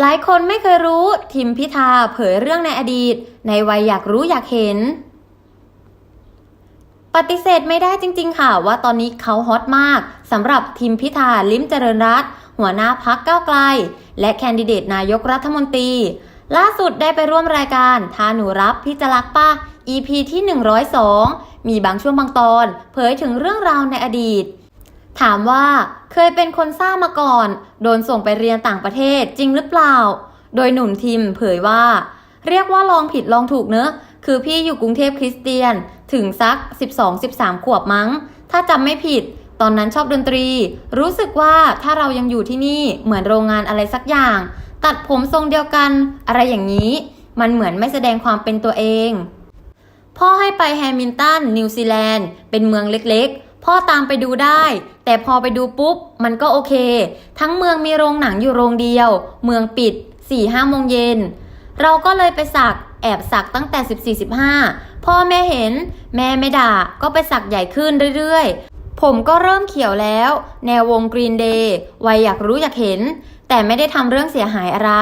หลายคนไม่เคยรู้ทิมพิธาเผยเรื่องในอดีต ในวัยอยากรู้อยากเห็น ปฏิเสธไม่ได้จริง ๆ ค่ะว่าตอนนี้เขาฮอตมากสำหรับทิมพิธาลิ้มเจริญรัตหัวหน้าพักก้าวไกล และแคนดิเดตนายกรัฐมนตรี ล่าสุดได้ไปร่วมรายการทาหนูรับพี่จะรักป้า EP ที่ 102 มีบางช่วงบางตอน เผยถึงเรื่องราวในอดีต ถามว่าเคยเป็นคนซ่ามาก่อน โดนส่งไปเรียนต่างประเทศจริงหรือเปล่า โดยหนุ่มทิมเผยว่า เรียกว่าลองผิดลองถูกเนอะ คือพี่อยู่กรุงเทพคริสเตียนถึงสัก 12-13 ขวบมั้ง ถ้าจำไม่ผิด ตอนนั้นชอบดนตรี รู้สึกว่าถ้าเรายังอยู่ที่นี่เหมือนโรงงานอะไรสักอย่าง ตัดผมทรงเดียวกันอะไรอย่างนี้ มันเหมือนไม่แสดงความเป็นตัวเอง พ่อให้ไปแฮมิลตันนิวซีแลนด์เป็นเมืองเล็กๆ พ่อตามไปดูได้ แต่พอไปดูปุ๊บ มันก็โอเค ทั้งเมืองมีโรงหนังอยู่โรงเดียว เมืองปิด4-5โมงเย็น เราก็เลยไปสักแอบสักตั้งแต่ 14-15 พ่อแม่เห็น แม่ไม่ด่า ก็ไปสักใหญ่ขึ้นเรื่อยๆ ผมก็เริ่มเขียวแล้ว แนววงกรีนเดย์วัยอยากรู้อยากเห็น แต่ไม่ได้ทำเรื่องเสียหายอะไร